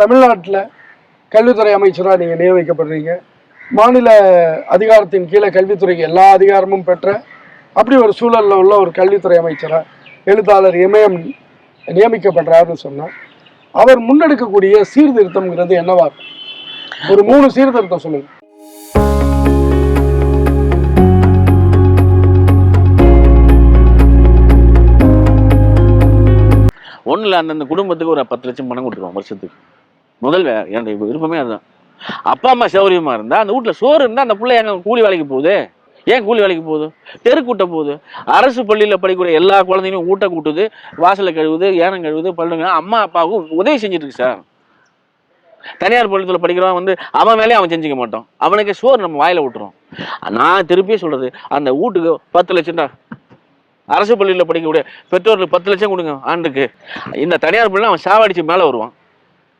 தமிழ்நாட்டில் கல்வித்துறை அமைச்சராக நீங்கள் நியமிக்கப்படுறீங்க. மாநில அதிகாரத்தின் கீழே கல்வித்துறைக்கு எல்லா அதிகாரமும் பெற்ற அப்படி ஒரு சூழலில் உள்ள ஒரு கல்வித்துறை அமைச்சராக எழுத்தாளர் இமயம் நியமிக்கப்படுறாருன்னு சொன்னால் அவர் முன்னெடுக்கக்கூடிய சீர்திருத்தம்ங்கிறது என்னவா ஒரு மூணு சீர்திருத்தம் சொல்லுங்க. ஒன்றும் இல்லை அந்தந்த குடும்பத்துக்கு ஒரு பத்து லட்சம் பணம் கொடுத்துருவோம் வருஷத்துக்கு. முதல் வே என்னுடைய விருப்பமே அதுதான். அப்பா அம்மா சௌரியமா இருந்தா அந்த வீட்டுல சோறு இருந்தால் அந்த பிள்ளை எங்க கூலி வேலைக்கு போகுது? ஏன் கூலி வேலைக்கு போகுது? தெருக்கூட்ட போகுது. அரசு பள்ளியில் படிக்கக்கூடிய எல்லா குழந்தைங்களும் ஊட்ட கூட்டுது வாசலை கழுவுது ஏனம் கழுவுது பல்லுங்க. அம்மா அப்பாவுக்கும் உதவி செஞ்சுட்டு இருக்கு சார். தனியார் பள்ளியில் படிக்கிறவன் வந்து அவன் வேலையை அவன் செஞ்சுக்க மாட்டான். அவனுக்கு சோறு நம்ம வாயில விட்டுறோம் நான் திருப்பியே சொல்றது அந்த வீட்டுக்கு பத்து லட்சம்டா அரசு பள்ளியில் படிக்கக்கூடிய பெற்றோர்களுக்கு பத்து லட்சம் கொடுங்க ஆண்டுக்கு. இந்த தனியார் பள்ளியில் அவன் சாவடிச்சு மேலே வருவான்.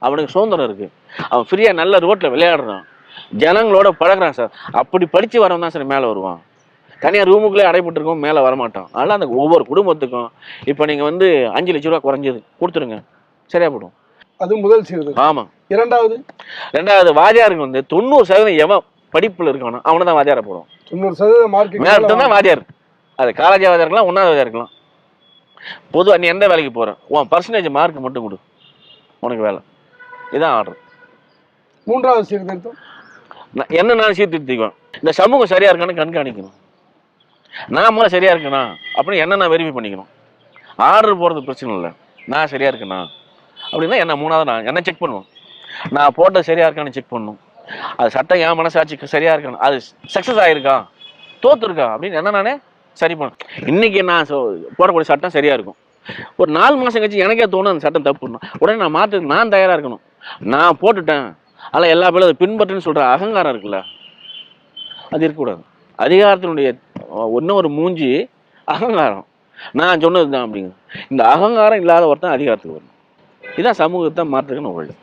அவனுக்கு சுதந்திரம் இருக்கு. அவன் ஃப்ரீயாக நல்ல ரோட்டில் விளையாடுறான். ஜனங்களோட பழகுறான் சார் அப்படி படித்து வரவன் தான் சார் மேலே வருவான். தனியார் ரூமுக்குள்ளே அடைபட்டிருக்கோம் மேலே வரமாட்டான். அதனால் அந்த ஒவ்வொரு குடும்பத்துக்கும் இப்போ நீங்கள் வந்து அஞ்சு லட்ச ரூபா குறைஞ்சது. கொடுத்துருங்க சரியா போடும் அது முதல் சீர்திருத்தம் ஆமாம் இரண்டாவது? ரெண்டாவது வாதியாருக்கு வந்து தொண்ணூறு சதவீதம் எவன் படிப்பில் இருக்கானோ அவனை தான் வாதியாரை போடும் தொண்ணூறு சதவீதம் மார்க் மேலே தான் வாதியார் அது காலேஜ் வாதியார் இருக்கலாம் ஒன்றாவது வாதியார் இருக்கலாம். பொதுவாக நீ எந்த வேலைக்கு போகிற உன் பர்சன்டேஜ் மார்க் மட்டும் கொடு. உனக்கு வேலை. இதான் ஆர்டர் மூன்றாவது சீர்திருத்தம் நான் என்ன நான் சீர்திருத்திக்குவேன் இந்த சமூகம் சரியா இருக்கான்னு கண்காணிக்கணும். நான் முதல்ல சரியா இருக்கேனா? அப்படின்னு என்ன நான் வெரிஃபை பண்ணிக்கணும். ஆர்டர் போடுறது பிரச்சனை இல்லை. நான் சரியா இருக்கேனா? அப்படின்னா என்ன மூணாவது நான் என்ன செக் பண்ணுவோம் நான் போட்டது சரியா இருக்கான்னு செக் பண்ணணும் அது சட்டம் என் மனசாட்சிக்கு சரியா இருக்கணும் அது சக்ஸஸ் ஆயிருக்கா? தோத்துருக்கா? அப்படின்னு என்ன நானே சரி பண்ணணும் இன்னைக்கு நான் போடக்கூடிய சட்டம் சரியா இருக்கும். ஒரு நாலு மாசம் கழிச்சு எனக்கே தோணும் அந்த சட்டம் தப்புன்னு உடனே நான் மாற்று நான் தயாரா இருக்கணும். நான் போட்டுட்டேன். அதில் எல்லா பேரும் அதை பின்பற்றுன்னு சொல்கிற அகங்காரம் இருக்குல்ல அது இருக்கக்கூடாது. அதிகாரத்தினுடைய ஒன்றும் ஒரு மூஞ்சி அகங்காரம். நான் சொன்னது தான் அப்படிங்க இந்த அகங்காரம் இல்லாத ஒருத்தன் அதிகாரத்துக்கு வரணும். இதான் சமூகத்தை மாற்றுக்குன்னு உள்ளது